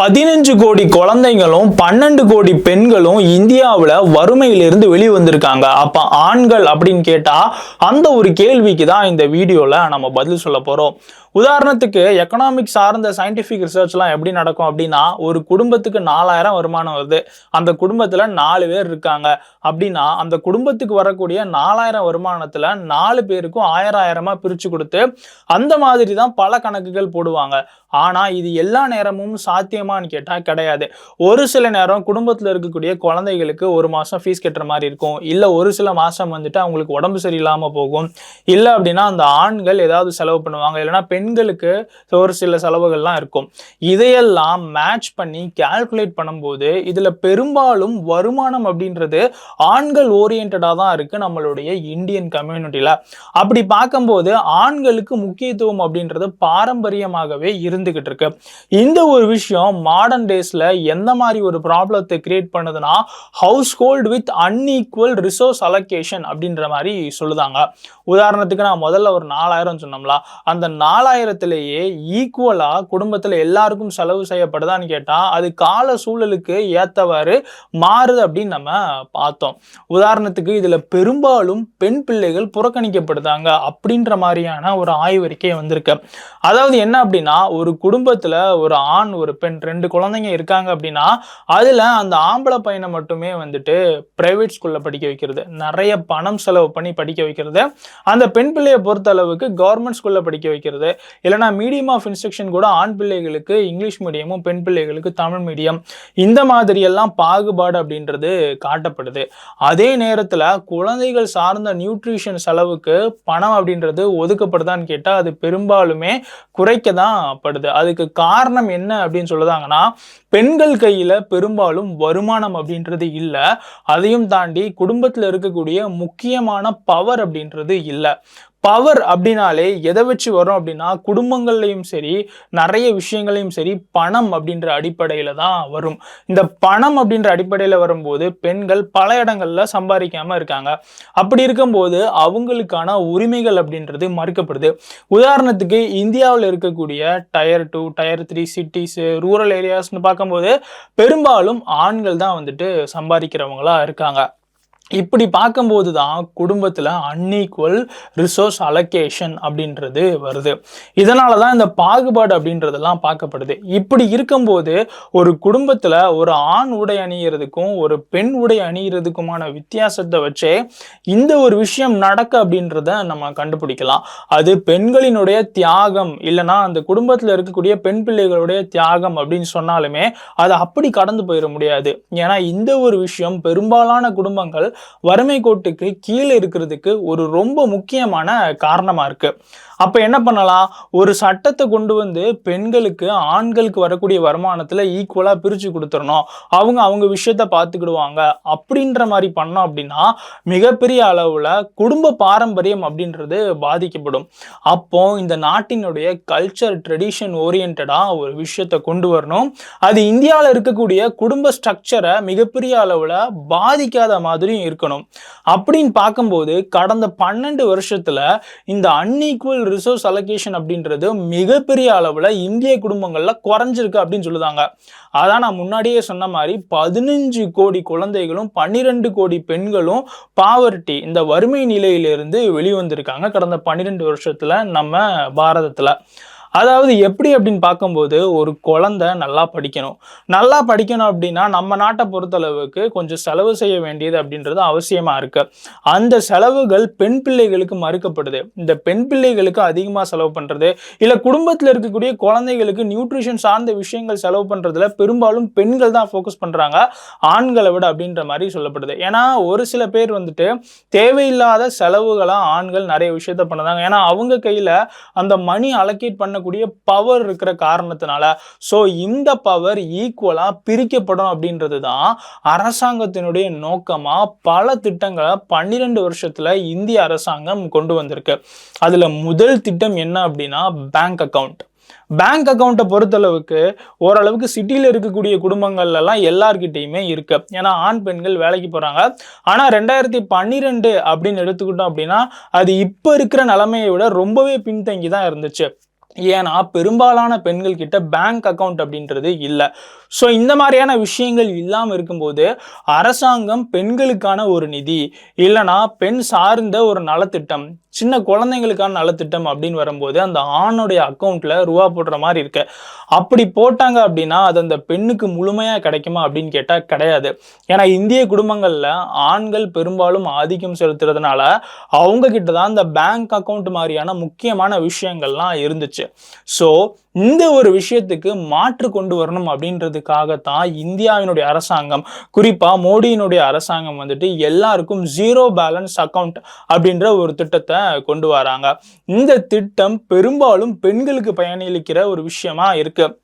பதினஞ்சு கோடி குழந்தைங்களும் பன்னெண்டு கோடி பெண்களும் இந்தியாவில் வறுமையிலிருந்து வெளியே வந்திருக்காங்க அப்போ ஆண்கள் அப்படின்னு கேட்டால் அந்த ஒரு கேள்விக்கு தான் இந்த வீடியோவில் நம்ம பதில் சொல்ல போகிறோம் உதாரணத்துக்கு எக்கனாமிக் சார்ந்த சயின்டிஃபிக் ரிசர்ச்லாம் எப்படி நடக்கும் அப்படின்னா ஒரு குடும்பத்துக்கு நாலாயிரம் வருமானம் வருது. அந்த குடும்பத்தில் நாலு பேர் இருக்காங்க. அப்படின்னா அந்த குடும்பத்துக்கு வரக்கூடிய நாலாயிரம் வருமானத்தில் நாலு பேருக்கும் ஆயிரம் ஆயிரமாக பிரித்து கொடுத்து அந்த மாதிரி தான் பல கணக்குகள் போடுவாங்க. ஆனால் இது எல்லா நேரமும் சாத்தியமான்னு கேட்டால் கிடையாது. ஒரு சில நேரம் குடும்பத்தில் இருக்கக்கூடிய குழந்தைகளுக்கு ஒரு மாதம் ஃபீஸ் கட்டுற மாதிரி இருக்கும். இல்லை ஒரு சில மாதம் வந்துட்டு அவங்களுக்கு உடம்பு சரியில்லாமல் போகும். இல்லை அப்படின்னா அந்த ஆண்கள் ஏதாவது செலவு பண்ணுவாங்க. இல்லைன்னா பெண்களுக்கு ஒரு சில செலவுகள்லாம் இருக்கும். இதையெல்லாம் மேட்ச் பண்ணி கால்குலேட் பண்ணும்போது இதில் பெரும்பாலும் வருமானம் அப்படின்றது ஆண்கள் ஓரியன்டாக தான் இருக்குது நம்மளுடைய இந்தியன் கம்யூனிட்டியில் அப்படி பார்க்கும்போது ஆண்களுக்கு முக்கியத்துவம் அப்படின்றது பாரம்பரியமாகவே இருந்துக்கிட்டு இருக்கு. இந்த ஒரு விஷயம் மாடர்ன் டேஸில் எந்த மாதிரி ஒரு ப்ராப்ளத்தை கிரியேட் பண்ணுதுன்னா household with unequal resource allocation அப்படின்ற மாதிரி சொல்லுதாங்க. உதாரணத்துக்கு நான் முதல்ல ஒரு நாலாயிரம் சொன்னோம்ல அந்த நாலாயிரம் நாலாயிரத்திலேயே ஈக்குவலா குடும்பத்துல எல்லாருக்கும் செலவு செய்யப்படுதான்னு கேட்டா அது கால சூழலுக்கு ஏத்தவாறு மாறுது அப்படின்னு நம்ம பார்த்தோம். உதாரணத்துக்கு இதுல பெரும்பாலும் பெண் பிள்ளைகள் புறக்கணிக்கப்படுதாங்க அப்படின்ற மாதிரியான ஒரு ஆய்வறிக்கை வந்திருக்கு. அதாவது என்ன அப்படின்னா ஒரு குடும்பத்துல ஒரு ஆண் ஒரு பெண் ரெண்டு குழந்தைங்க இருக்காங்க அப்படின்னா அதுல அந்த ஆம்பளை பையனை மட்டுமே வந்துட்டு பிரைவேட் ஸ்கூல்ல படிக்க வைக்கிறது நிறைய பணம் செலவு பண்ணி படிக்க வைக்கிறது அந்த பெண் பிள்ளையை பொறுத்த அளவுக்கு கவர்மெண்ட் ஸ்கூல்ல படிக்க வைக்கிறது இல்லைன்னா மீடியம் ஆஃப் இன்ஸ்ட்ரக்ஷன் கூட ஆண் பிள்ளைகளுக்கு இங்கிலீஷ் மீடியமும் பெண் பிள்ளைகளுக்கு தமிழ் மீடியம் இந்த மாதிரியெல்லாம் பாகுபாடு அப்படின்றது காட்டப்படுது. அதே நேரத்தில் குழந்தைகள் சார்ந்த நியூட்ரிஷன் செலவுக்கு பணம் அப்படின்றது ஒதுக்கப்படுதான்னு கேட்டால் அது பெரும்பாலுமே குறைக்க தான் படுது. அதுக்கு காரணம் என்ன அப்படின்னு சொல்லுதாங்கன்னா பெண்கள் கையில் பெரும்பாலும் வருமானம் அப்படின்றது இல்லை. அதையும் தாண்டி குடும்பத்தில் இருக்கக்கூடிய முக்கியமான பவர் அப்படின்றது இல்லை. பவர் அப்படின்னாலே எதை வச்சு வரும் அப்படின்னா குடும்பங்கள்லையும் சரி நிறைய விஷயங்களையும் சரி பணம் அப்படின்ற அடிப்படையில தான் வரும். இந்த பணம் அப்படின்ற அடிப்படையில வரும்போது பெண்கள் பல இடங்கள்ல சம்பாதிக்காம இருக்காங்க. அப்படி இருக்கும்போது அவங்களுக்கான உரிமைகள் அப்படின்றது மறுக்கப்படுது. உதாரணத்துக்கு இந்தியாவில் இருக்கக்கூடிய tier two tier three cities rural ஏரியாஸ்னு பார்க்கும்போது பெரும்பாலும் ஆண்கள் தான் வந்துட்டு சம்பாதிக்கிறவங்களா இருக்காங்க. இப்படி பார்க்கும்போது தான் குடும்பத்தில் அன்ஈக்குவல் ரிசோர்ஸ் அலோகேஷன் அப்படின்றது வருது. இதனால தான் இந்த பாகுபாடு அப்படின்றதெல்லாம் பார்க்கப்படுது. இப்படி இருக்கும்போது ஒரு குடும்பத்தில் ஒரு ஆண் உடை அணிகிறதுக்கும் ஒரு பெண் உடை அணிகிறதுக்குமான வித்தியாசத்தை வச்சே இந்த ஒரு விஷயம் நடக்க அப்படின்றத நம்ம கண்டுபிடிக்கலாம். அது பெண்களினுடைய தியாகம் இல்லைன்னா அந்த குடும்பத்தில் இருக்கக்கூடிய பெண் பிள்ளைகளுடைய தியாகம் அப்படின்னு சொன்னாலுமே அதை அப்படி கடந்து போயிட முடியாது. ஏன்னா இந்த ஒரு விஷயம் பெரும்பாலான குடும்பங்கள் வறுமை கோட்டுக்கு கீழே இருக்கிறதுக்கு ஒரு ரொம்ப முக்கியமான காரணமா இருக்கு. அப்ப என்ன பண்ணலாம்? ஒரு சட்டத்தை கொண்டு வந்து பெண்களுக்கு ஆண்களுக்கு வரக்கூடிய வருமானத்துல ஈக்குவலா பிரிச்சு கொடுத்துடணும் அவங்க அவங்க விஷயத்த பார்த்துக்கிடுவாங்க. அப்படின்ற மாதிரி பண்ணோம் அப்படின்னா மிகப்பெரிய அளவுல குடும்ப பாரம்பரியம் அப்படின்றது பாதிக்கப்படும். அப்போ இந்த நாட்டினுடைய கல்ச்சர் ட்ரெடிஷன் ஓரியன்டா ஒரு விஷயத்த கொண்டு வரணும். அது இந்தியாவில் இருக்கக்கூடிய குடும்ப ஸ்ட்ரக்சரை மிகப்பெரிய அளவுல பாதிக்காத மாதிரியும் இருக்கணும். அப்படின்னு பார்க்கும்போது கடந்த பன்னெண்டு வருஷத்துல இந்த அன்ஈக்குவல் ரிசோர்ஸ் அலோகேஷன் அப்படின்றது மிகப்பெரிய அளவில் இந்திய குடும்பங்களில் குறைஞ்சிருக்கு அப்படின்னு சொல்லுதாங்க. அதான் நான் முன்னாடியே சொன்ன மாதிரி பதினஞ்சு கோடி குழந்தைகளும் பன்னிரெண்டு கோடி பெண்களும் பாவர்ட்டி இந்த வறுமை நிலையிலிருந்து வெளிவந்திருக்காங்க கடந்த பன்னிரெண்டு வருஷத்தில் நம்ம பாரதத்தில். அதாவது எப்படி அப்படின்னு பார்க்கும்போது ஒரு குழந்தை நல்லா படிக்கணும். நல்லா படிக்கணும் அப்படின்னா நம்ம நாட்டை பொறுத்தளவுக்கு கொஞ்சம் செலவு செய்ய வேண்டியது அப்படின்றது அவசியமாக இருக்கு. அந்த செலவுகள் பெண் பிள்ளைகளுக்கு மறுக்கப்படுது. இந்த பெண் பிள்ளைகளுக்கு அதிகமாக செலவு பண்ணுறது இல்லை குடும்பத்தில் இருக்கக்கூடிய குழந்தைகளுக்கு நியூட்ரிஷன் சார்ந்த விஷயங்கள் செலவு பண்ணுறதுல பெரும்பாலும் பெண்கள் தான் ஃபோக்கஸ் பண்ணுறாங்க ஆண்களை விட அப்படின்ற மாதிரி சொல்லப்படுது. ஏன்னா ஒரு சில பேர் வந்துட்டு தேவையில்லாத செலவுகளாக ஆண்கள் நிறைய விஷயத்த பண்ணுறாங்க. ஏன்னா அவங்க கையில் அந்த மணி அலோகேட் பண்ண பண்ணக்கூடிய பவர் இருக்கிற காரணத்தினால ஸோ இந்த பவர் ஈக்குவலா பிரிக்கப்படும் அப்படின்றது தான் அரசாங்கத்தினுடைய நோக்கமா பல திட்டங்களை பன்னிரெண்டு வருஷத்துல இந்திய அரசாங்கம் கொண்டு வந்திருக்கு. அதுல முதல் திட்டம் என்ன அப்படின்னா பேங்க் அக்கவுண்ட் பேங்க் அக்கௌண்ட்டை பொறுத்தளவுக்கு ஓரளவுக்கு சிட்டியில் இருக்கக்கூடிய குடும்பங்கள்ல எல்லாம் எல்லார்கிட்டையுமே இருக்கு. ஏன்னா ஆண் பெண்கள் வேலைக்கு போறாங்க. ஆனா ரெண்டாயிரத்தி பன்னிரெண்டு அப்படின்னு எடுத்துக்கிட்டோம் அப்படின்னா அது இப்போ இருக்கிற நிலைமையை விட ரொம்பவே பின்தங்கி தான் இருந்துச்சு. ஏன்னா பெரும்பாலான பெண்கள் கிட்ட பேங்க் அக்கவுண்ட் அப்படின்றது இல்லை. ஸோ இந்த மாதிரியான விஷயங்கள் இல்லாமல் இருக்கும்போது அரசாங்கம் பெண்களுக்கான ஒரு நிதி இல்லைனா பெண் சார்ந்த ஒரு நலத்திட்டம் சின்ன குழந்தைங்களுக்கான நலத்திட்டம் அப்படின்னு வரும்போது அந்த ஆணுடைய அக்கௌண்ட்ல ரூபா போடுற மாதிரி இருக்கு. அப்படி போட்டாங்க அப்படின்னா அது அந்த பெண்ணுக்கு முழுமையா கிடைக்குமா அப்படின்னு கேட்டா கிடையாது. ஏன்னா இந்திய குடும்பங்கள்ல ஆண்கள் பெரும்பாலும் ஆதிக்கம் செலுத்துறதுனால அவங்க கிட்ட தான் இந்த பேங்க் அக்கௌண்ட் மாதிரியான முக்கியமான விஷயங்கள்லாம் இருந்துச்சு. ஸோ இந்த ஒரு விஷயத்துக்கு மாற்று கொண்டு வரணும் அப்படின்றதுக்காகத்தான் இந்தியாவினுடைய அரசாங்கம் குறிப்பாக மோடியினுடைய அரசாங்கம் வந்துட்டு எல்லாருக்கும் ஜீரோ பேலன்ஸ் அக்கௌண்ட் அப்படின்ற ஒரு திட்டத்தை கொண்டு வராங்க. இந்த திட்டம் பெரும்பாலும் பெண்களுக்கு பயனளிக்கிற ஒரு விஷயமா இருக்கு.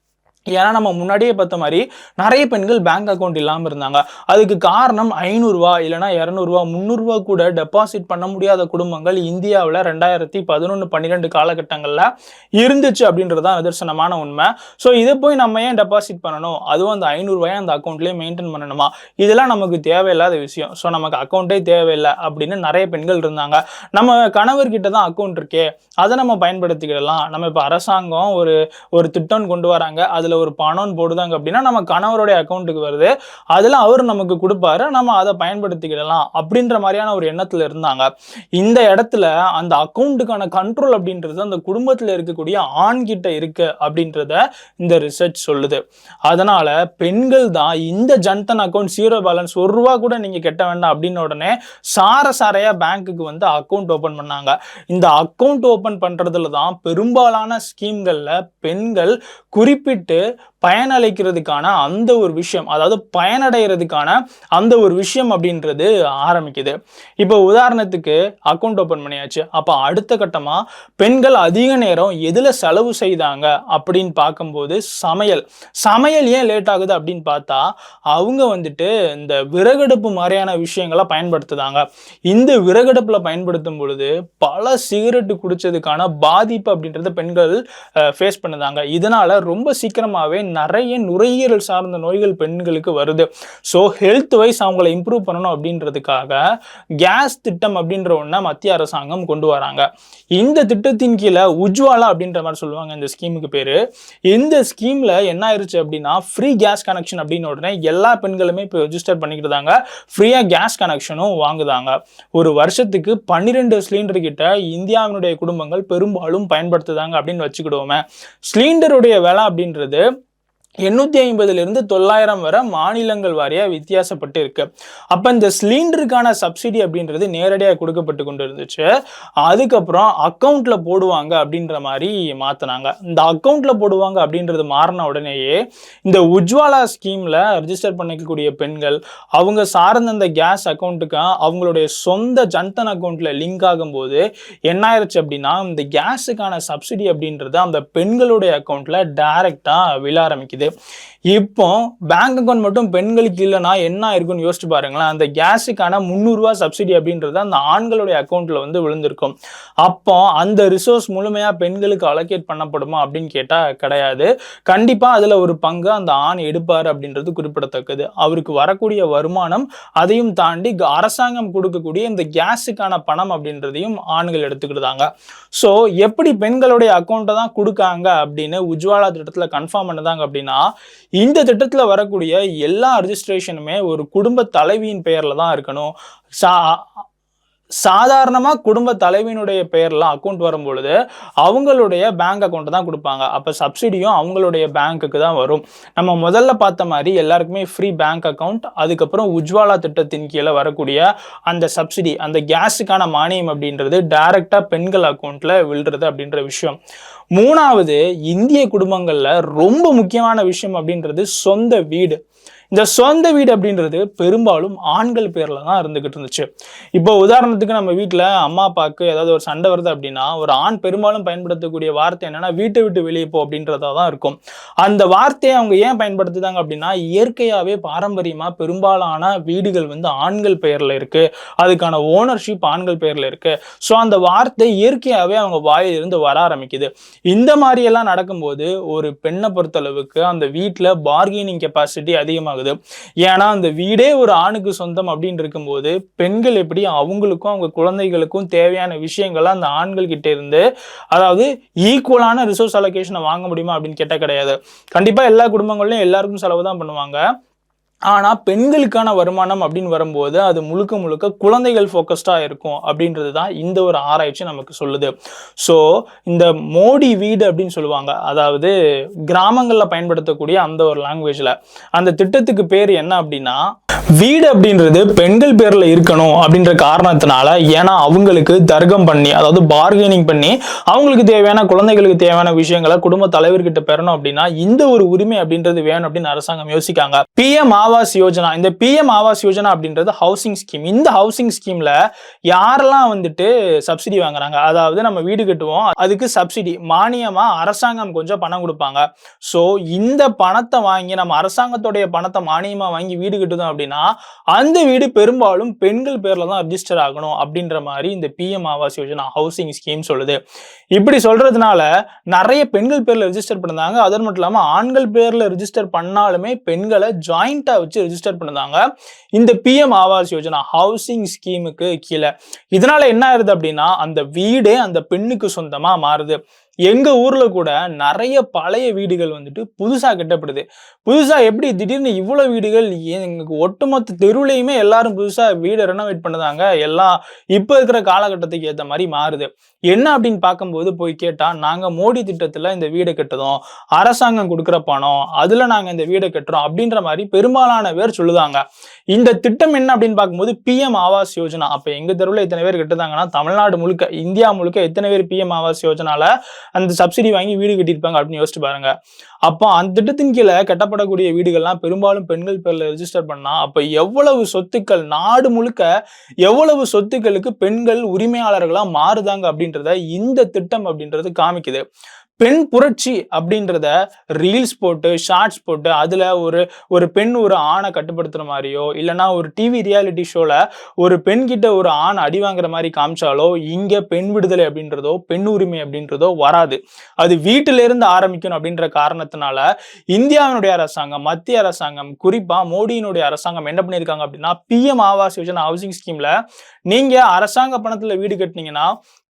ஏன்னா நம்ம முன்னாடியே பார்த்த மாதிரி நிறைய பெண்கள் பேங்க் அக்கௌண்ட் இல்லாமல் இருந்தாங்க. அதுக்கு காரணம் ஐநூறுரூவா இல்லைனா இரநூறுவா முந்நூறுரூவா கூட டெபாசிட் பண்ண முடியாத குடும்பங்கள் இந்தியாவில் ரெண்டாயிரத்தி பதினொன்று பன்னிரெண்டு காலகட்டங்களில் இருந்துச்சு அப்படின்றது தான் நிதர்சனமான உண்மை. ஸோ இதை போய் நம்ம ஏன் டெபாசிட் பண்ணணும்? அதுவும் அந்த ஐநூறுரூவாயை அந்த அக்கௌண்ட்லேயே மெயின்டைன் பண்ணணுமா? இதெல்லாம் நமக்கு தேவையில்லாத விஷயம். ஸோ நமக்கு அக்கௌண்ட்டே தேவையில்லை அப்படின்னு நிறைய பெண்கள் இருந்தாங்க. நம்ம கணவர்கிட்ட தான் அக்கௌண்ட் இருக்கே. அதை நம்ம பயன்படுத்திக்கிடலாம். நம்ம இப்போ அரசாங்கம் ஒரு ஒரு திட்டம் கொண்டு வராங்க. அதில் ஒரு பணம்னு போடுதாங்க அப்படின்னா நம்ம கணவருடைய அக்கௌண்ட்டுக்கு வருது. அதில் அவர் நமக்கு கொடுப்பாரு. நம்ம அதை பயன்படுத்திக்கிடலாம் அப்படின்ற மாதிரியான ஒரு எண்ணத்தில் இருந்தாங்க. இந்த இடத்துல அந்த அக்கௌண்ட்டுக்கான கண்ட்ரோல் அப்படின்றது அந்த குடும்பத்தில் இருக்கக்கூடிய ஆண் கிட்ட இருக்கு அப்படின்றத இந்த ரிசர்ச் சொல்லுது. அதனால பெண்கள் தான் இந்த ஜன்தன் அக்கௌண்ட் ஜீரோ பேலன்ஸ் ஒரு ரூபா கூட நீங்க கெட்ட வேண்டாம் அப்படின்னு உடனே சார சாரையா பேங்க்குக்கு வந்து அக்கௌண்ட் ஓபன் பண்ணாங்க. இந்த அக்கௌண்ட் ஓபன் பண்றதுல தான் பெரும்பாலான ஸ்கீம்கள்ல பெண்கள் குறிப்பிட்டு பயனளிக்கிறதுக்கான அந்த ஒரு விஷயம் அதாவது பயனடைகிறதுக்கான அந்த ஒரு விஷயம் அப்படின்றது ஆரம்பிக்குது. இப்போ உதாரணத்துக்கு அக்கௌண்ட் ஓப்பன் பண்ணியாச்சு. அப்போ அடுத்த கட்டமாக பெண்கள் அதிக நேரம் எதில் செலவு செய்தாங்க அப்படின்னு பார்க்கும்போது சமையல். சமையல் ஏன் லேட் ஆகுது அப்படின்னு பார்த்தா அவங்க வந்துட்டு இந்த விறகடுப்பு மாதிரியான விஷயங்களை பயன்படுத்துதாங்க. இந்த விறகடுப்பில் பயன்படுத்தும் பொழுது பல சிகரெட்டு குடித்ததுக்கான பாதிப்பு அப்படின்றத பெண்கள் ஃபேஸ் பண்ணுதாங்க. இதனால ரொம்ப சீக்கிரமாக சீக்கிரமாகவே நிறைய நுரையீரல் சார்ந்த நோய்கள் பெண்களுக்கு வருது. ஸோ ஹெல்த் வைஸ் அவங்கள இம்ப்ரூவ் பண்ணணும் அப்படின்றதுக்காக கேஸ் திட்டம் அப்படின்ற ஒன்றை மத்திய அரசாங்கம் கொண்டு வராங்க. இந்த திட்டத்தின் கீழே உஜ்வாலா அப்படின்ற மாதிரி சொல்லுவாங்க இந்த ஸ்கீமுக்கு பேர். இந்த ஸ்கீமில் என்ன ஆயிருச்சு அப்படின்னா ஃப்ரீ கேஸ் கனெக்ஷன் அப்படின்னு உடனே எல்லா பெண்களுமே இப்போ ரெஜிஸ்டர் பண்ணிக்கிட்டாங்க ஃப்ரீயாக கேஸ் கனெக்ஷனும் வாங்குதாங்க. ஒரு வருஷத்துக்கு பன்னிரெண்டு சிலிண்டர் கிட்ட இந்தியாவினுடைய குடும்பங்கள் பெரும்பாலும் பயன்படுத்துதாங்க அப்படின்னு வச்சுக்கிடுவோமே. சிலிண்டருடைய விலை அப்படின்றது வந்து எண்ணூற்றி ஐம்பதுலேருந்து தொள்ளாயிரம் வரை மாநிலங்கள் வாரியாக வித்தியாசப்பட்டு இருக்கு. அப்போ இந்த சிலிண்டருக்கான சப்சிடி அப்படின்றது நேரடியாக கொடுக்கப்பட்டு கொண்டு இருந்துச்சு அதுக்கப்புறம் அக்கௌண்ட்டில் போடுவாங்க அப்படின்ற மாதிரி மாற்றினாங்க இந்த அக்கௌண்ட்டில் போடுவாங்க அப்படின்றது மாறின உடனேயே இந்த உஜ்வாலா ஸ்கீமில் ரிஜிஸ்டர் பண்ணிக்கக்கூடிய பெண்கள் அவங்க சார்ந்த அந்த கேஸ் அக்கௌண்ட்டுக்கு அவங்களுடைய சொந்த ஜன்தன் அக்கௌண்ட்டில் லிங்க் ஆகும்போது என்ன ஆயிடுச்சு அப்படின்னா இந்த கேஸுக்கான சப்சிடி அப்படின்றது அந்த பெண்களுடைய அக்கௌண்ட்டில் டைரெக்டாக விழ ஆரம்பிக்குது. இப்போ பேங்க் அக்கௌண்ட் மட்டும் பெண்களுக்கு இல்லைனா என்ன இருக்குன்னு யோசிச்சு பாருங்களேன். அந்த கேஸுக்கான முந்நூறுரூவா சப்சிடி அப்படின்றது அந்த ஆண்களுடைய அக்கௌண்ட்டில் வந்து விழுந்திருக்கும். அப்போ அந்த ரிசோர்ஸ் முழுமையா பெண்களுக்கு அலோகேட் பண்ணப்படுமா அப்படின்னு கேட்டால் கிடையாது. கண்டிப்பா அதுல ஒரு பங்கு அந்த ஆண் எடுப்பார் அப்படின்றது குறிப்பிடத்தக்கது. அவருக்கு வரக்கூடிய வருமானம் அதையும் தாண்டி அரசாங்கம் கொடுக்கக்கூடிய இந்த கேஸுக்கான பணம் அப்படின்றதையும் ஆண்கள் எடுத்துக்கிட்டாங்க ஸோ எப்படி பெண்களுடைய அக்கௌண்ட்டை தான் கொடுக்காங்க அப்படின்னு உஜ்வாலா திட்டத்தில் கன்ஃபார்ம் பண்ணதாங்க அப்படின்னா இந்த திட்டத்தில் வரக்கூடிய எல்லா ரிஜிஸ்ட்ரேஷனுமே ஒரு குடும்ப தலைவியின் பெயரில் தான் இருக்கணும். சா சாதாரணமாக குடும்ப தலைவியினுடைய பெயர்லாம் அக்கௌண்ட் வரும் பொழுது அவங்களுடைய பேங்க் அக்கௌண்ட் தான் கொடுப்பாங்க. அப்போ சப்சிடியும் அவங்களுடைய பேங்க்குக்கு தான் வரும். நம்ம முதல்ல பார்த்த மாதிரி எல்லாருக்குமே ஃப்ரீ பேங்க் அக்கௌண்ட் அதுக்கப்புறம் உஜ்வாலா திட்டத்தின் கீழே வரக்கூடிய அந்த சப்சிடி அந்த கேஸுக்கான மானியம் அப்படின்றது டைரெக்டாக பெண்கள் அக்கௌண்ட்டில் விழுறது அப்படின்ற விஷயம். மூணாவது இந்திய குடும்பங்களில் ரொம்ப முக்கியமான விஷயம் அப்படின்றது சொந்த வீடு. இந்த சொந்த வீடு அப்படின்றது பெரும்பாலும் ஆண்கள் பேரில் தான் இருந்துகிட்டு இருந்துச்சு. இப்போ உதாரணத்துக்கு நம்ம வீட்டில் அம்மா அப்பாவுக்கு ஏதாவது ஒரு சண்டை வருது அப்படின்னா ஒரு ஆண் பெரும்பாலும் பயன்படுத்தக்கூடிய வார்த்தை என்னன்னா வீட்டை விட்டு வெளியே போ அப்படின்றதா தான் இருக்கும். அந்த வார்த்தையை அவங்க ஏன் பயன்படுத்துதாங்க அப்படின்னா இயற்கையாகவே பாரம்பரியமாக பெரும்பாலான வீடுகள் வந்து ஆண்கள் பெயரில் இருக்கு. அதுக்கான ஓனர்ஷிப் ஆண்கள் பெயரில் இருக்கு. ஸோ அந்த வார்த்தை இயற்கையாகவே அவங்க வாயிலிருந்து வர ஆரம்பிக்குது. இந்த மாதிரியெல்லாம் நடக்கும்போது ஒரு பெண்ணை பொறுத்தளவுக்கு அந்த வீட்டில் பார்கெனிங் கெப்பாசிட்டி அதிகமாக ஆகுது. ஏன்னா அந்த வீடே ஒரு ஆணுக்கு சொந்தம் அப்படின்னு இருக்கும்போது பெண்கள் எப்படி அவங்களுக்கும் அவங்க குழந்தைகளுக்கும் தேவையான விஷயங்களை அந்த ஆண்கள் கிட்ட இருந்து அதாவது ஈக்குவலான ரிசோர்ஸ் அலோகேஷனை வாங்க முடியுமா அப்படின்னு கேட்டால் கிடையாது. கண்டிப்பாக எல்லா குடும்பங்கள்லையும் எல்லாருக்கும் செலவு தான் பண்ணுவாங்க. ஆனால் பெண்களுக்கான வருமானம் அப்படின்னு வரும்போது அது முழுக்க முழுக்க குழந்தைகள் ஃபோக்கஸ்டாக இருக்கும் அப்படின்றது தான் இந்த ஒரு ஆராய்ச்சி நமக்கு சொல்லுது. ஸோ இந்த மோடி வீடு அப்படின்னு சொல்லுவாங்க அதாவது கிராமங்களில் பயன்படுத்தக்கூடிய அந்த ஒரு லாங்குவேஜில் அந்த திட்டத்துக்கு பேர் என்ன அப்படின்னா வீடு அப்படின்றது பெண்கள் பேரில் இருக்கணும் அப்படின்ற காரணத்தினால ஏன்னா அவங்களுக்கு தர்க்கம் பண்ணி அதாவது பார்கெனிங் பண்ணி அவங்களுக்கு தேவையான குழந்தைகளுக்கு தேவையான விஷயங்களை குடும்ப தலைவர்கிட்ட பெறணும் அப்படின்னா இந்த ஒரு உரிமை அப்படின்றது வேணும் அப்படின்னு அரசாங்கம் யோசிக்காங்க. பிஎம் ஆவாஸ் யோஜனா. இந்த பிஎம் ஆவாஸ் யோஜனா அப்படின்றது ஹவுசிங் ஸ்கீம் இந்த ஹவுசிங் ஸ்கீம்ல யாரெல்லாம் வந்துட்டு சப்சிடி வாங்குறாங்க? அதாவது நம்ம வீடு கட்டுவோம் அதுக்கு சப்சிடி மானியமா அரசாங்கம் கொஞ்சம் பணம் கொடுப்பாங்க. ஸோ இந்த பணத்தை வாங்கி நம்ம அரசாங்கத்துடைய பணத்தை மானியமா வாங்கி வீடு கட்டுதோம் அப்படின்னா அந்த வீடு பெரும்பாலும் பெண்கள் பேர்ல தான் ரிஜிஸ்டர் ஆகணும் அப்படின்ற மாதிரி இந்த PM Awas Yojana housing scheme சொல்லுது. இப்படி சொல்றதுனால நிறைய பெண்கள் பேர்ல ரிஜிஸ்டர் பண்ணாங்க அது மட்டும் இல்லாம ஆண்கள் பேர்ல ரிஜிஸ்டர் பண்ணாலுமே பெண்களை ஜாயிண்டா வச்சு ரிஜிஸ்டர் பண்ணுதாங்க இந்த பிஎம் ஆவாஸ் யோஜனா ஹவுசிங் ஸ்கீமுக்கு கீழே. இதனால என்ன ஆயிருது அப்படின்னா அந்த வீடே அந்த பெண்ணுக்கு சொந்தமா மாறுது. எங்க ஊர்ல கூட நிறைய பழைய வீடுகள் வந்துட்டு புதுசா கட்டப்படுது. புதுசா எப்படி திடீர்னு இவ்வளவு வீடுகள்? எங்களுக்கு ஒட்டுமொத்த தெருவுலையுமே எல்லாரும் புதுசா வீடை ரெனோவேட் பண்ணுதாங்க. எல்லாம் இப்ப இருக்கிற காலகட்டத்துக்கு ஏத்த மாதிரி மாறுது. என்ன அப்படின்னு பார்க்கும்போது போய் கேட்டா நாங்க மோடி திட்டத்துல இந்த வீடை கட்டுதோம். அரசாங்கம் கொடுக்குற பணம் அதுல நாங்க இந்த வீடை கட்டுறோம் அப்படின்ற மாதிரி பெரும்பாலான பேர் சொல்லுதாங்க. இந்த திட்டம் என்ன அப்படின்னு பார்க்கும்போது பிஎம் ஆவாஸ் யோஜனா. அப்ப எங்க தெருவில் எத்தனை பேர் கட்டுதாங்கன்னா தமிழ்நாடு முழுக்க இந்தியா முழுக்க எத்தனை பேர் பிஎம் ஆவாஸ் யோஜனால அந்த சப்சிடி வாங்கி வீடு கட்டியிருப்பாங்க அப்படின்னு யோசிச்சு பாருங்க. அப்போ அந்த திட்டத்தின் கீழே கட்டப்படக்கூடிய வீடுகள்லாம் பெரும்பாலும் பெண்கள் பேர்ல ரெஜிஸ்டர் பண்ணா அப்ப எவ்வளவு சொத்துக்கள் நாடு முழுக்க எவ்வளவு சொத்துக்களுக்கு பெண்கள் உரிமையாளர்களா மாறுதாங்க அப்படின்றத இந்த திட்டம் அப்படின்றது காமிக்குது. பெண் புரட்சி அப்படின்றத ரீல்ஸ் போட்டு ஷார்ட்ஸ் போட்டு அதுல ஒரு ஒரு பெண் ஒரு ஆணை கட்டுப்படுத்துற மாதிரியோ இல்லைன்னா ஒரு டிவி ரியாலிட்டி ஷோல ஒரு பெண் கிட்ட ஒரு ஆண் அடி வாங்குற மாதிரி காமிச்சாலோ இங்க பெண் விடுதலை அப்படின்றதோ பெண் உரிமை அப்படின்றதோ வராது. அது வீட்டில இருந்து ஆரம்பிக்கணும் அப்படின்ற காரணத்தை காரணத்தினால இந்தியாவினுடைய அரசாங்கம் மத்திய அரசாங்கம் குறிப்பா மோடியினுடைய அரசாங்கம் என்ன பண்ணியிருக்காங்க அப்படின்னா பிஎம் ஆவாஸ் யோஜனா ஹவுசிங் ஸ்கீம்ல நீங்க அரசாங்க பணத்துல வீடு கட்டினீங்கன்னா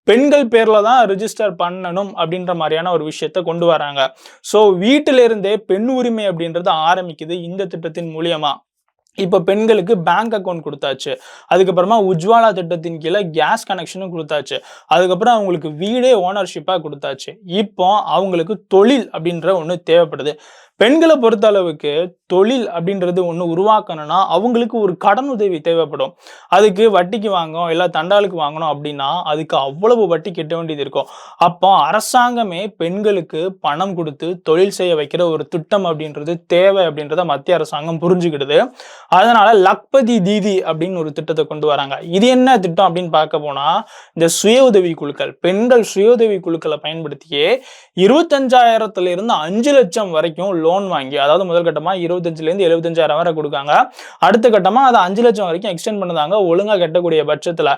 பெண்கள் பேர்ல தான் ரிஜிஸ்டர் பண்ணணும் அப்படின்ற மாதிரியான ஒரு விஷயத்த கொண்டு வராங்க. ஸோ வீட்டிலிருந்தே பெண் உரிமை அப்படின்றது ஆரம்பிக்குது இந்த திட்டத்தின் மூலியமா. இப்போ பெண்களுக்கு பேங்க் அக்கௌண்ட் கொடுத்தாச்சு. அதுக்கப்புறமா உஜ்வாலா திட்டத்தின் கீழே கேஸ் கனெக்ஷனும் கொடுத்தாச்சு. அதுக்கப்புறம் அவங்களுக்கு வீடே ஓனர்ஷிப்பாக கொடுத்தாச்சு. இப்போ அவங்களுக்கு தொழில் அப்படின்ற ஒன்று தேவைப்படுது. பெண்களை பொறுத்த அளவுக்கு தொழில் அப்படின்றது ஒன்று உருவாக்கணும்னா அவங்களுக்கு ஒரு கடன் உதவி தேவைப்படும். அதுக்கு வட்டிக்கு வாங்கணும் இல்லை தண்டாளுக்கு வாங்கணும் அப்படின்னா அதுக்கு அவ்வளவு வட்டி கட்ட வேண்டியது இருக்கும். அப்போ அரசாங்கமே பெண்களுக்கு பணம் கொடுத்து தொழில் செய்ய வைக்கிற ஒரு திட்டம் அப்படின்றது தேவை அப்படின்றத மத்திய அரசாங்கம் புரிஞ்சுக்கிடுது. அதனால லக்பதி தீதி அப்படின்னு ஒரு திட்டத்தை கொண்டு வராங்க. இது என்ன திட்டம் அப்படின்னு பார்க்க போனா இந்த சுய உதவி குழுக்கள் பெண்கள் சுய உதவி குழுக்களை பயன்படுத்தியே இருபத்தஞ்சாயிரத்துல இருந்து அஞ்சு லட்சம் வரைக்கும் லோன் வாங்கி அதாவது முதல் கட்டமாக இருபத்தஞ்சிலேருந்து எழுபத்தஞ்சாயிரம் வரை கொடுக்காங்க. அடுத்த கட்டமா அதை அஞ்சு லட்சம் வரைக்கும் எக்ஸ்டெண்ட் பண்ணுதாங்க ஒழுங்கா கட்டக்கூடிய பட்சத்துல.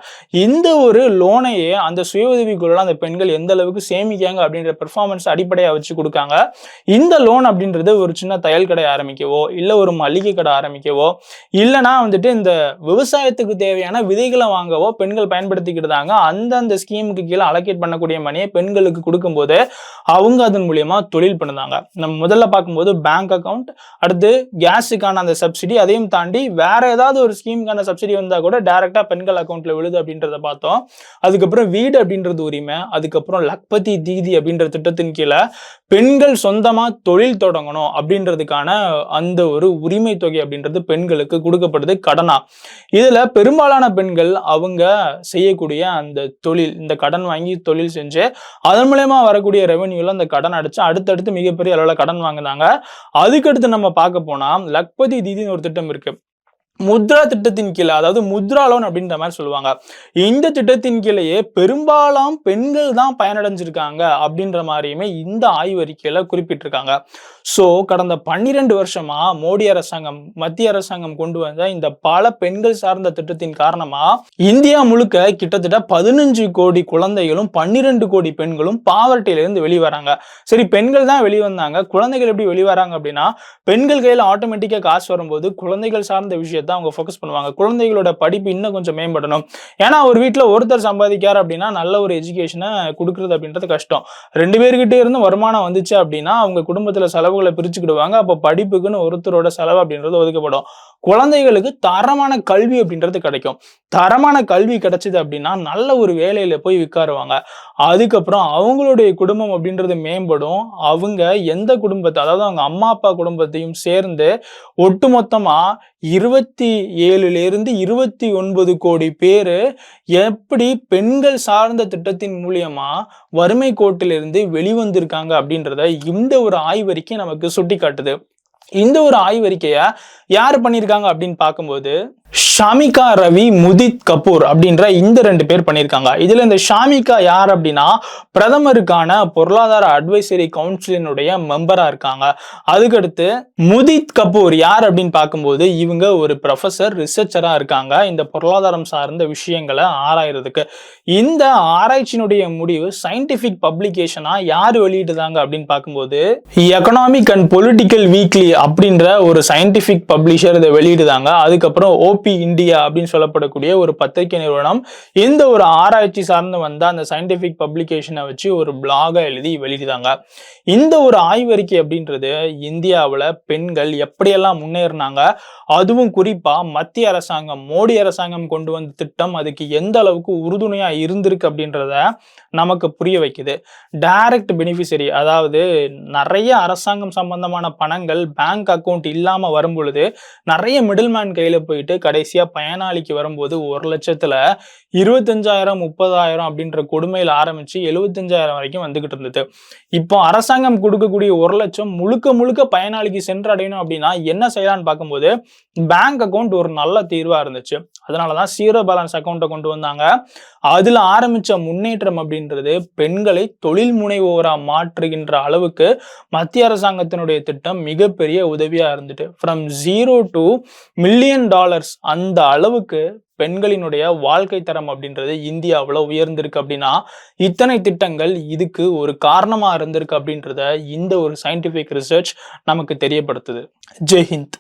இந்த ஒரு லோனையே அந்த சுய உதவிக்குள்ள அந்த பெண்கள் எந்த அளவுக்கு சேமிக்காங்க அப்படின்ற பெர்ஃபார்மன்ஸ் அடிப்படையாக வச்சு கொடுக்காங்க. இந்த லோன் அப்படின்றது ஒரு சின்ன தையல் கடை ஆரம்பிக்கவோ இல்லை ஒரு மளிகை கடை ஆரம்பிக்கவோ இல்லைன்னா வந்துட்டு இந்த விவசாயத்துக்கு தேவையான விதைகளை வாங்கவோ பெண்கள் பயன்படுத்திக்கிட்டாங்க அந்தந்த ஸ்கீமுக்கு கீழே அலோகேட் பண்ணக்கூடிய மணியை பெண்களுக்கு கொடுக்கும்போது அவங்க அதன் மூலியமா தொழில் பண்ணுதாங்க. நம்ம முதல்ல பார்க்கும்போது பேங்க் அக்கவுண்ட் அடுத்து கேஸுக்கான அந்த சப்சிடி அதையும் தாண்டி வேற ஏதாவது ஒரு ஸ்கீமுக்கான சப்சிடி வந்தா கூட டைரக்டா பெண்கள் அக்கௌண்ட்ல விழுது அப்படின்றத பார்த்தோம். அதுக்கப்புறம் வீடு அப்படின்றது உரிமை அதுக்கப்புறம் லக்பதி தீதி அப்படின்ற திட்டத்தின் கீழே பெண்கள் சொந்தமா தொழில் தொடங்கணும் அப்படின்றதுக்கான அந்த ஒரு உரிமை தொகை அப்படின்றது பெண்களுக்கு கொடுக்கப்படுது கடனா. இதுல பெரும்பாலான பெண்கள் அவங்க செய்யக்கூடிய அந்த தொழில் இந்த கடன் வாங்கி தொழில் செஞ்சு அதன் மூலயமா வரக்கூடிய ரெவன்யூல அந்த கடன் அடிச்சு அடுத்தடுத்து மிகப்பெரிய அளவில் கடன் வாங்குனாங்க. அதுக்கடுத்து நம்ம பார்க்க போனா லக்பதி தீதின்னு ஒரு திட்டம் இருக்கு. முத்ரா திட்டத்தின் கீழே அதாவது முத்ரா லோன் அப்படின்ற மாதிரி சொல்லுவாங்க. இந்த திட்டத்தின் கீழேயே பெரும்பாலும் பெண்கள் தான் பயனடைஞ்சிருக்காங்க அப்படின்ற மாதிரியுமே இந்த ஆய்வறிக்கையில குறிப்பிட்டிருக்காங்க. ஸோ கடந்த பன்னிரெண்டு வருஷமா மோடி அரசாங்கம் மத்திய அரசாங்கம் கொண்டு வந்த இந்த பல பெண்கள் சார்ந்த திட்டத்தின் காரணமா இந்தியா முழுக்க கிட்டத்தட்ட பதினஞ்சு கோடி குழந்தைகளும் பன்னிரெண்டு கோடி பெண்களும் பாவர்ட்டியிலிருந்து வெளிவராங்க. சரி பெண்கள் தான் வெளிவந்தாங்க. குழந்தைகள் எப்படி வெளிவராங்க அப்படின்னா பெண்கள் கையில் ஆட்டோமேட்டிக்காக காசு வரும்போது குழந்தைகள் சார்ந்த விஷயத்தை அவங்க ஃபோக்கஸ் பண்ணுவாங்க. குழந்தைகளோட படிப்பு இன்னும் கொஞ்சம் மேம்படணும். ஏன்னா ஒரு வீட்டில் ஒருத்தர் சம்பாதிக்காரு அப்படின்னா நல்ல ஒரு எஜுகேஷனை கொடுக்குறது அப்படின்றது கஷ்டம். ரெண்டு பேர்கிட்டே இருந்து வருமானம் வந்துச்சு அப்படின்னா அவங்க குடும்பத்தில் செலவு செலவுகளை பிரிச்சுக்கிடுவாங்க. அப்போ படிப்புக்குன்னு ஒருத்தரோட செலவு அப்படின்றது ஒதுக்கப்படும். குழந்தைகளுக்கு தரமான கல்வி அப்படின்றது கிடைக்கும். தரமான கல்வி கிடைச்சது அப்படின்னா நல்ல ஒரு வேலையில போய் விற்காருவாங்க அதுக்கப்புறம் அவங்களுடைய குடும்பம் அப்படின்றது மேம்படும். அவங்க எந்த குடும்பத்தை அதாவது அவங்க அம்மா அப்பா குடும்பத்தையும் சேர்ந்து ஒட்டுமொத்தமா இருபத்தி ஏழுல இருந்து இருபத்தி ஒன்பது கோடி பேர் எப்படி பெண்கள் சார்ந்த திட்டத்தின் மூலியமா வறுமை கோட்டிலிருந்து வெளிவந்திருக்காங்க அப்படின்றத இந்த ஒரு ஆய்வறிக்கை நமக்கு சுட்டி காட்டுது இந்த ஒரு ஆய்வறிக்கையை யார் பண்ணியிருக்காங்க அப்படின்னு பார்க்கும்போது ஷாமிகா ரவி முதித் கபூர் அப்படின்ற இந்த ரெண்டு பேர் பண்ணியிருக்காங்க. இதில் இந்த ஷாமிகா யார் அப்படின்னா பிரதமருக்கான பொருளாதார அட்வைசரி கவுன்சிலினுடைய மெம்பராக இருக்காங்க. அதுக்கடுத்து முதித் கபூர் யார் அப்படின்னு பார்க்கும்போது இவங்க ஒரு ப்ரொஃபசர் ரிசர்ச்சராக இருக்காங்க. இந்த பொருளாதாரம் சார்ந்த விஷயங்களை ஆராயறதுக்கு. இந்த ஆராய்ச்சியினுடைய முடிவு சயின்டிஃபிக் பப்ளிகேஷனாக யார் வெளியிடுதாங்க அப்படின்னு பார்க்கும்போது எக்கனாமிக் அண்ட் பொலிட்டிக்கல் வீக்லி அப்படின்ற ஒரு சயின்டிஃபிக் பப்ளிஷர் இதை வெளியிடுதாங்க அதுக்கப்புறம் ஓ ஓபி இந்தியா அப்படின்னு சொல்லப்படக்கூடிய ஒரு பத்திரிகை நிறுவனம் இந்த ஒரு ஆராய்ச்சி சார்ந்து வந்த அந்த சயின்டிபிக் பப்ளிகேஷனை வச்சு ஒரு பிளாகை எழுதி வெளியிடுதாங்க இந்த ஒரு ஆய்வறிக்கை அப்படின்றது இந்தியாவில் பெண்கள் எப்படியெல்லாம் முன்னேறினாங்க அதுவும் குறிப்பா மத்திய அரசாங்கம் மோடி அரசாங்கம் கொண்டு வந்த திட்டம் அதுக்கு எந்த அளவுக்கு உறுதுணையா இருந்திருக்கு அப்படின்றத நமக்கு புரிய வைக்குது. டைரக்ட் பெனிஃபிஷரி அதாவது நிறைய அரசாங்கம் சம்பந்தமான பணங்கள் பேங்க் அக்கௌண்ட் இல்லாமல் வரும் பொழுது நிறைய மிடில் மேன் போயிட்டு கடைசியா பயனாளிக்கு வரும்போது ஒரு லட்சத்துல இருபத்தஞ்சாயிரம் முப்பதாயிரம் அப்படின்ற கொடுமையில் ஆரம்பிச்சு எழுபத்தஞ்சாயிரம் வரைக்கும் வந்துகிட்டு இருந்தது. இப்போ அரசாங்கம் கொடுக்கக்கூடிய ஒரு லட்சம் முழுக்க முழுக்க பயனாளிக்கு சென்றடையணும் அப்படின்னா என்ன செய்யலாம்னு பார்க்கும்போது பேங்க் அக்கௌண்ட் ஒரு நல்ல தீர்வா இருந்துச்சு. அதனாலதான் சீரோ பேலன்ஸ் அக்கௌண்ட்டை கொண்டு வந்தாங்க. அதுல ஆரம்பிச்ச முன்னேற்றம் அப்படின்றது பெண்களை தொழில் முனைவோரா மாற்றுகின்ற அளவுக்கு மத்திய அரசாங்கத்தினுடைய திட்டம் மிகப்பெரிய உதவியா இருந்துட்டு from zero to million dollars அந்த அளவுக்கு பெண்களினுடைய வாழ்க்கை தரம் அப்படின்றது இந்தியாவில் உயர்ந்திருக்கு அப்படின்னா இத்தனை திட்டங்கள் இதுக்கு ஒரு காரணமாக இருந்திருக்கு அப்படின்றத இந்த ஒரு சயின்டிஃபிக் ரிசர்ச் நமக்கு தெரியப்படுத்துது. ஜெய்ஹிந்த்